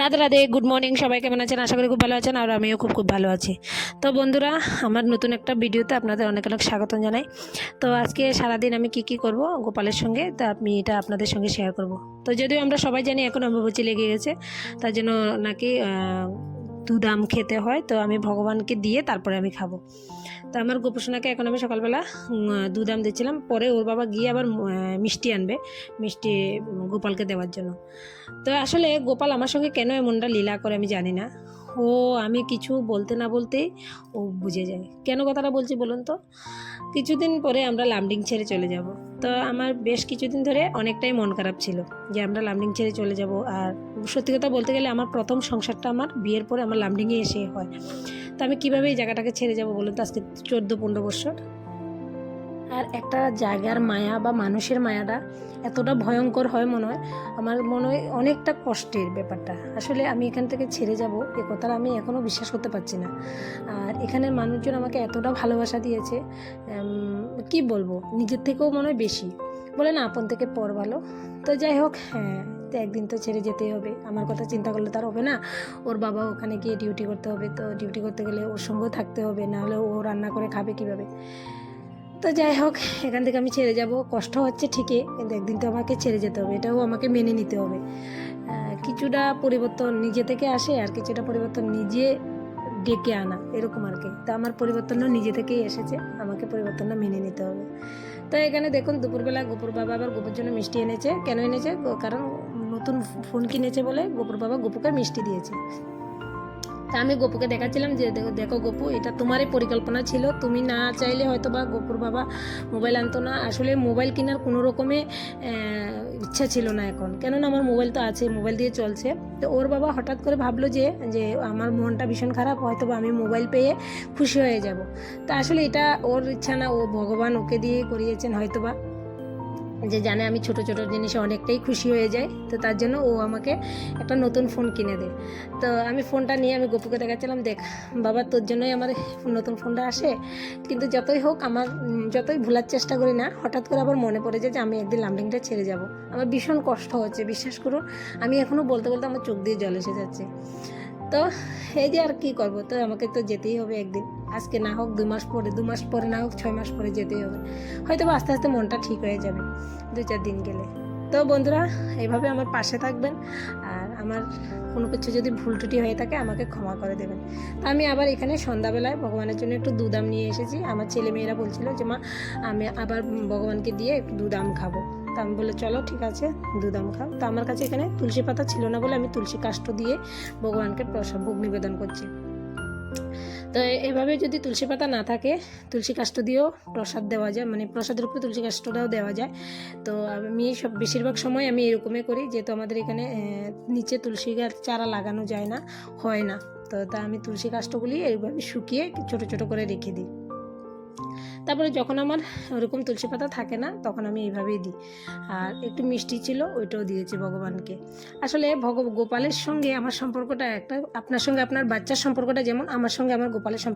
Radhe Radhe good morning সবাই কেমন আছেন? আশা করি খুব ভালো আছেন আর আমিও খুব খুব ভালো আছি। তো বন্ধুরা, আমার নতুন একটা ভিডিওতে আপনাদের অনেক অনেক স্বাগতম জানাই। তো আজকে সারাদিন আমি কি কি করব গোপালের সঙ্গে? তা আমি এটা আপনাদের সঙ্গে শেয়ার করব। তো যদিও আমরা সবাই জানি এখন অম্বুবাচী লেগে গেছে, তার জন্য নাকি আহ, দুধাম খেতে হয় তো আমি ভগবানকে দিয়ে তারপরে আমি খাব। তো আমার গোপসোনাকে এখন আমি সকালবেলা দুধ আম দিচ্ছিলাম। পরে ওর বাবা গিয়ে আবার মিষ্টি আনবে মিষ্টি গোপালকে দেওয়ার জন্য। তো আসলে গোপাল আমার সঙ্গে কেন এমনটা লীলা করে আমি জানি না। ও আমি কিছু বলতে না বলতে ও বুঝে যায়। কেন কথাটা বলছি বলুন তো? কিছুদিন পরে আমরা লামডিং ছেড়ে চলে যাব। তো আমার বেশ কিছুদিন ধরে অনেকটাই মন খারাপ ছিল যে আমরা লামডিং ছেড়ে চলে যাব আর সত্যি কথা বলতে গেলে আমার প্রথম সংসারটা আমার বিয়ের পরে আমার লামডিংয়ে এসে হয়। তো আমি কীভাবে এই জায়গাটাকে ছেড়ে যাব বলুন তো? আজকে চোদ্দ পনেরো বছর। আর একটা জায়গার মায়া বা মানুষের মায়াটা এতটা ভয়ঙ্কর হয় মনে হয়, আমার মনে হয় অনেকটা কষ্টের ব্যাপারটা। আসলে আমি এখান থেকে ছেড়ে যাব, এ কথাটা আমি এখনও বিশ্বাস করতে পারছি না। আর এখানের মানুষজন আমাকে এতটা ভালোবাসা দিয়েছে কি বলব, নিজের থেকেও মনে হয় বেশি। বলে না, আপন থেকে পর ভালো। তো যাই হোক হ্যাঁ তো একদিন তো ছেড়ে যেতেই হবে। আমার কথা চিন্তা করলে তার হবে না। ওর বাবা ওখানে গিয়ে ডিউটি করতে হবে, তো ডিউটি করতে গেলে ওর সঙ্গেও থাকতে হবে, নাহলে ও রান্না করে খাবে কীভাবে? তো যাই হোক, এখান থেকে আমি ছেড়ে যাব। কষ্ট হচ্ছে ঠিকই, কিন্তু একদিন তো আমাকে ছেড়ে যেতে হবে, এটাও আমাকে মেনে নিতে হবে। কিছুটা পরিবর্তন নিজে থেকে আসে আর কিছুটা পরিবর্তন নিজে ডেকে আনা, এরকম আর কি। তো আমার পরিবর্তনও নিজে থেকেই এসেছে, আমাকে পরিবর্তনটা মেনে নিতে হবে। তো এখানে দেখুন, দুপুরবেলা গোপুর বাবা আবার গোপুর জন্য মিষ্টি এনেছে। কেন এনেছে? কারণ নতুন ফোন কিনেছে বলে গোপুর বাবা গোপুকে মিষ্টি দিয়েছে। তা আমি গপুকে দেখাচ্ছিলাম যে দেখো গপু, এটা তোমারই পরিকল্পনা ছিল। তুমি না চাইলে হয়তো বা গপুর বাবা মোবাইল আনতো না। আসলে মোবাইল কেনার কোনো রকমে ইচ্ছা ছিল না এখন। কেননা আমার মোবাইল তো আছে, মোবাইল দিয়ে চলছে। তো ওর বাবা হঠাৎ করে ভাবলো যে যে আমার মনটা ভীষণ খারাপ হয়তো বা আমি মোবাইল পেয়ে খুশি হয়ে যাব। তা আসলে এটা ওর ইচ্ছা না, ও ভগবান ওকে দিয়ে করিয়েছেন হয়তো বা যে জানে আমি ছোট ছোট জিনিসে অনেকটাই খুশি হয়ে যাই, তো তার জন্য ও আমাকে একটা নতুন ফোন কিনে দেয়। তো আমি ফোনটা নিয়ে আমি গপুকে দেখাচ্ছিলাম, দেখ, বাবা তোর জন্যই আমার নতুন ফোনটা আসে। কিন্তু যতই হোক আমার যতই ভুলার চেষ্টা করি না, হঠাৎ করে আবার মনে পড়ে যায় যে আমি একদিন লামডিংটা ছেড়ে যাব। আমার ভীষণ কষ্ট হচ্ছে, বিশ্বাস করুন, আমি এখনও বলতে বলতে আমার চোখ দিয়ে জল এসে যাচ্ছে। তো এই যে আর কি করব? তো আমাকে তো যেতেই হবে একদিন। আজকে না হোক দু মাস পরে, দু মাস পরে না হোক ছয় মাস পরে যেতেই হবে। হয়তো আস্তে আস্তে মনটা ঠিক হয়ে যাবে দু চার দিন গেলে। তো বন্ধুরা এইভাবে আমার পাশে থাকবেন। আর আমার কোনো কিছু যদি ভুল টুটি হয়ে থাকে, আমাকে ক্ষমা করে দেবেন। তা আমি আবার এখানে সন্ধ্যাবেলায় ভগবানের জন্য একটু দুধাম নিয়ে এসেছি। আমার ছেলে মেয়েরা বলছিল যে, মা, আমি আবার ভগবানকে দিয়ে একটু দুধাম খাব। তা আমি বলে চলো, ঠিক আছে দুধাম খাও। তো আমার কাছে এখানে তুলসী পাতা ছিল না বলে আমি তুলসী কাষ্ট দিয়ে ভগবানকে প্রসাদ, ভোগ নিবেদন করছি। তো এভাবে যদি তুলসী পাতা না থাকে, তুলসী কাষ্ট দিয়েও প্রসাদ দেওয়া যায় মানে প্রসাদের উপরে তুলসী কাষ্টটাও দেওয়া যায়। তো আমি সব, বেশিরভাগ সময় আমি এরকমই করি, যেহেতু আমাদের এখানে নিচে তুলসী গাছ চারা লাগানো যায় না, হয় না। তো তা আমি তুলসী কাষ্টগুলি এইভাবে শুকিয়ে ছোট ছোট করে রেখে দিই। তারপরে যখন আমার ওরকম তুলসী পাতা থাকে না, তখন আমি এইভাবেই দিই। আর একটু মিষ্টি ছিল, ওইটাও দিয়েছি ভগবানকে। আসলে ভগ, গোপালের সঙ্গে আমার সম্পর্কটা একটা, আপনার সঙ্গে আপনার বাচ্চার সম্পর্কটা যেমন, আমার সঙ্গে আমার গোপালের সম্পর্ক